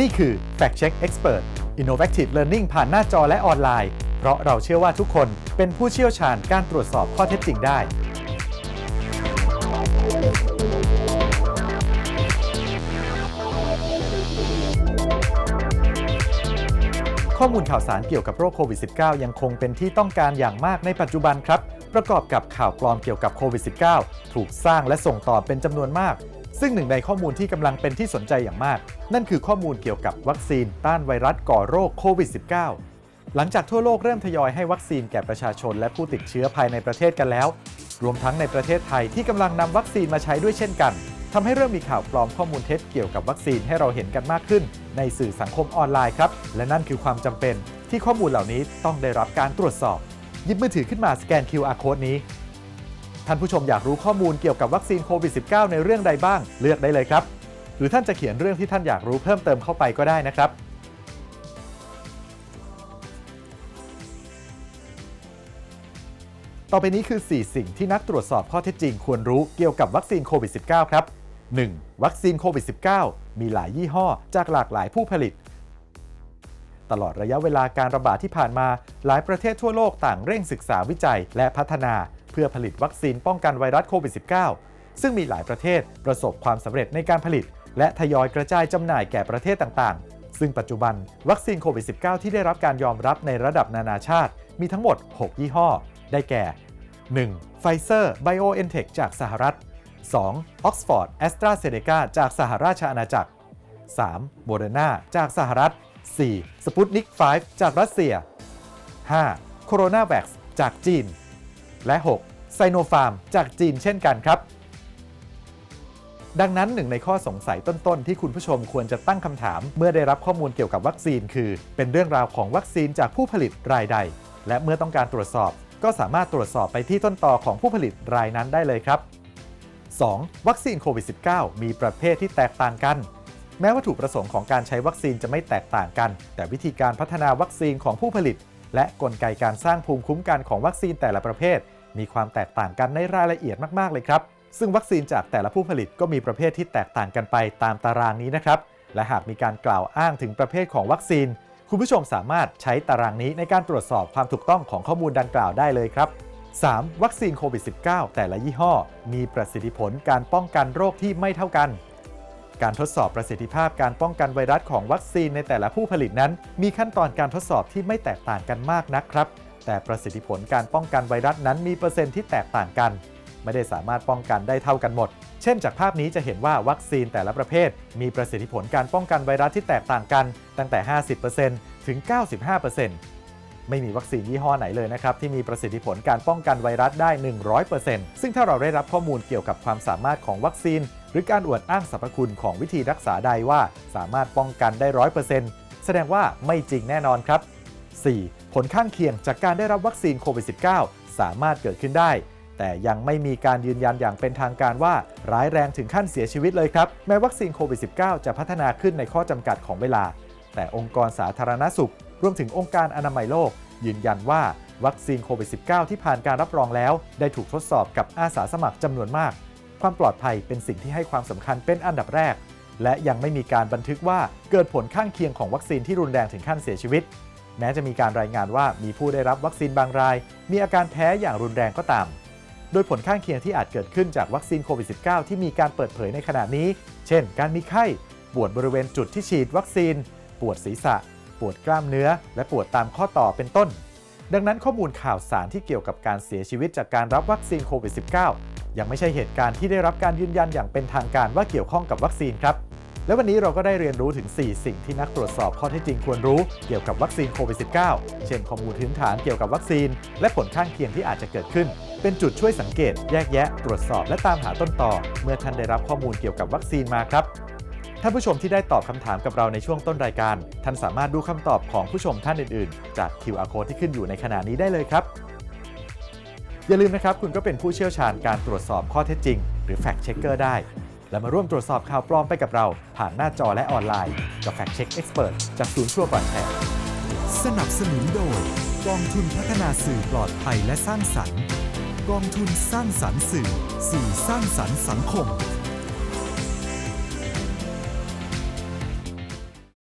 นี่คือ Fact Check Expert Innovative Learning ผ่านหน้าจอและออนไลน์ เพราะเราเชื่อว่าทุกคนเป็นผู้เชี่ยวชาญการตรวจสอบข้อเท็จจริงได้ ข้อมูลข่าวสารเกี่ยวกับโรคโควิด -19 ยังคงเป็นที่ต้องการอย่างมากในปัจจุบันครับ ประกอบกับข่าวปลอมเกี่ยวกับโควิด -19 ถูกสร้างและส่งต่อเป็นจำนวนมาก ซึ่งหนึ่งในข้อมูลที่กำลังเป็นที่สนใจอย่างมาก นั่นคือข้อมูลเกี่ยวกับวัคซีนต้านไวรัสก่อโรคโควิด -19 หลังจากทั่วโลกเริ่มทยอยให้วัคซีนแก่ประชาชนและผู้ติดเชื้อภายในประเทศกันแล้ว รวมทั้งในประเทศไทยที่กำลังนำวัคซีนมาใช้ด้วยเช่นกันทำให้เริ่มมีข่าวปลอมข้อมูลเท็จเกี่ยวกับวัคซีนให้เราเห็นกันมากขึ้น ในสื่อสังคมออนไลน์ครับ และนั่นคือความจำเป็นที่ข้อมูลเหล่านี้ต้องได้รับการตรวจสอบ หยิบมือถือขึ้นมาสแกน QR code นี้ ท่านผู้ชมอยากรู้ข้อมูลเกี่ยวกับวัคซีนโควิด -19 ในเรื่องใดบ้าง เลือกได้เลยครับ หรือท่านจะเขียนเรื่องที่ท่านอยากรู้เพิ่มเติมเข้าไปก็ได้นะครับต่อไปนี้คือ 4 สิ่งที่นักตรวจสอบข้อเท็จจริงควรรู้เกี่ยวกับวัคซีนโควิด -19 ครับ 1. วัคซีนโควิด -19 มีหลายยี่ห้อจากหลากหลายผู้ผลิต ตลอดระยะเวลาการระบาดที่ผ่านมา หลายประเทศทั่วโลกต่างเร่งศึกษาวิจัยและพัฒนา เพื่อผลิตวัคซีนป้องกันไวรัสโควิด -19 ซึ่งมีหลายประเทศประสบความสำเร็จในการผลิต และทยอยกระจายจำหน่ายแก่ประเทศต่างๆ ซึ่งปัจจุบันวัคซีนโควิด -19 ที่ได้รับการยอมรับในระดับนานาชาติ มีทั้งหมด 6 ยี่ห้อ ได้แก่ 1. Pfizer BioNTech จากสหรัฐ 2. Oxford AstraZeneca จากสหราชอาณาจักร 3. Moderna จากสหรัฐ 4. Sputnik 5จากรัสเซีย 5. CoronaVax จากจีน และ 6. Sinopharm จากจีนเช่นกันครับ ดังนั้นหนึ่งในข้อสงสัยต้นๆ ที่คุณผู้ชมควรจะตั้งคำถาม เมื่อได้รับข้อมูลเกี่ยวกับวัคซีน คือ เป็นเรื่องราวของวัคซีนจากผู้ผลิตรายใด และเมื่อต้องการตรวจสอบ ก็สามารถตรวจสอบไปที่ต้นตอของผู้ผลิตรายนั้นได้เลยครับ 2. วัคซีนโควิด -19 มีประเภทที่แตกต่างกัน แม้วัตถุประสงค์ของการใช้วัคซีนจะไม่แตกต่างกัน แต่วิธีการพัฒนาวัคซีนของผู้ผลิต และกลไกการสร้างภูมิคุ้มกันของวัคซีนแต่ละประเภท มีความแตกต่างกันในรายละเอียดมาก ๆ เลยครับ ซึ่งวัคซีนจากแต่ละผู้ผลิตก็มีประเภทที่แตกต่างกันไปตามตารางนี้นะครับ และหากมีการกล่าวอ้างถึงประเภทของวัคซีน คุณผู้ชมสามารถใช้ตารางนี้ในการตรวจสอบความถูกต้องของข้อมูลดังกล่าวได้เลยครับ 3. วัคซีนโควิด -19 แต่ละยี่ห้อ มีประสิทธิผลการป้องกันโรคที่ไม่เท่ากัน การทดสอบประสิทธิภาพการป้องกันไวรัสของวัคซีนในแต่ละผู้ผลิตนั้น มีขั้นตอนการทดสอบที่ไม่แตกต่างกันมากนักครับ แต่ประสิทธิผลการป้องกันไวรัสนั้นมีเปอร์เซ็นต์ที่แตกต่างกัน ไม่ได้สามารถป้องกันได้เท่ากันหมด เช่น จากภาพนี้จะเห็นว่าวัคซีนแต่ละประเภท มีประสิทธิผลการป้องกันไวรัสที่แตกต่างกัน ตั้งแต่ 50%ถึง 95%ไม่มีวัคซีนยี่ห้อไหนเลยนะครับที่มีประสิทธิผลการป้องกันไวรัสได้ 100%ซึ่งถ้าเราได้รับข้อมูลเกี่ยวกับความสามารถของวัคซีน หรือการอวดอ้างสรรพคุณของวิธีรักษาใดว่าสามารถป้องกันได้100%แสดงว่าไม่จริงแน่นอนครับ 4. ผลข้างเคียงจากการได้รับวัคซีนโควิด -19 สามารถเกิดขึ้นได้ แต่ยังไม่มีการยืนยันอย่างเป็นทางการว่าร้ายแรงถึงขั้นเสียชีวิตเลยครับ แม้วัคซีนโควิด -19 จะพัฒนาขึ้นในข้อจำกัดของเวลา แต่องค์กรสาธารณสุข รวมถึงองค์การอนามัยโลก ยืนยันว่าวัคซีนโควิด -19 ที่ผ่านการรับรองแล้ว ได้ถูกทดสอบกับอาสาสมัครจำนวนมาก ความปลอดภัยเป็นสิ่งที่ให้ความสำคัญเป็นอันดับแรก และยังไม่มีการบันทึกว่าเกิดผลข้างเคียงของวัคซีนที่รุนแรงถึงขั้นเสียชีวิต แม้จะมีการรายงานว่ามีผู้ได้รับวัคซีนบางราย มีอาการแพ้อย่างรุนแรงก็ตาม โดยผลข้างเคียงที่อาจเกิดขึ้นจากวัคซีนโควิด -19 ที่มีการเปิดเผยในขณะนี้ เช่น การมีไข้ ปวดบริเวณจุดที่ฉีดวัคซีน ปวดศีรษะ ปวดกล้ามเนื้อ และปวดตามข้อต่อเป็นต้นดังนั้นข้อมูลข่าวสารที่เกี่ยวกับการเสียชีวิตจากการรับวัคซีนโควิด -19 ยังไม่ใช่เหตุการณ์ที่ได้รับการยืนยันอย่างเป็นทางการว่าเกี่ยวข้องกับวัคซีนครับ และวันนี้เราก็ได้เรียนรู้ถึง 4 สิ่งที่นักตรวจสอบข้อเท็จจริงควรรู้เกี่ยวกับวัคซีนโควิด -19 เช่นข้อมูลพื้นฐานเกี่ยวกับวัคซีน และผลข้างเคียงที่อาจจะเกิดขึ้น เป็นจุดช่วยสังเกต แยกแยะ ตรวจสอบและตามหาต้นต่อ เมื่อท่านได้รับข้อมูลเกี่ยวกับวัคซีนมาครับท่านผู้ชมที่ได้ตอบคำถามกับเราในช่วงต้นรายการ ท่านสามารถดูคำตอบของผู้ชมท่านอื่น ๆ จาก QR code ที่ขึ้นอยู่ในขณะนี้ได้เลยครับ อย่าลืมนะครับ คุณก็เป็นผู้เชี่ยวชาญการตรวจสอบข้อเท็จจริง หรือ Fact Checker ได้ และมาร่วมตรวจสอบข่าวปลอมไปกับเรา ผ่านหน้าจอและออนไลน์ กับ Fact Check Expert จากศูนย์ชั่วก่อนแชร์สนับสนุนโดยกองทุนพัฒนาสื่อปลอดภัยและสร้างสรรค์ กองทุนสร้างสรรค์สื่อ สื่อสร้างสรรค์สังคม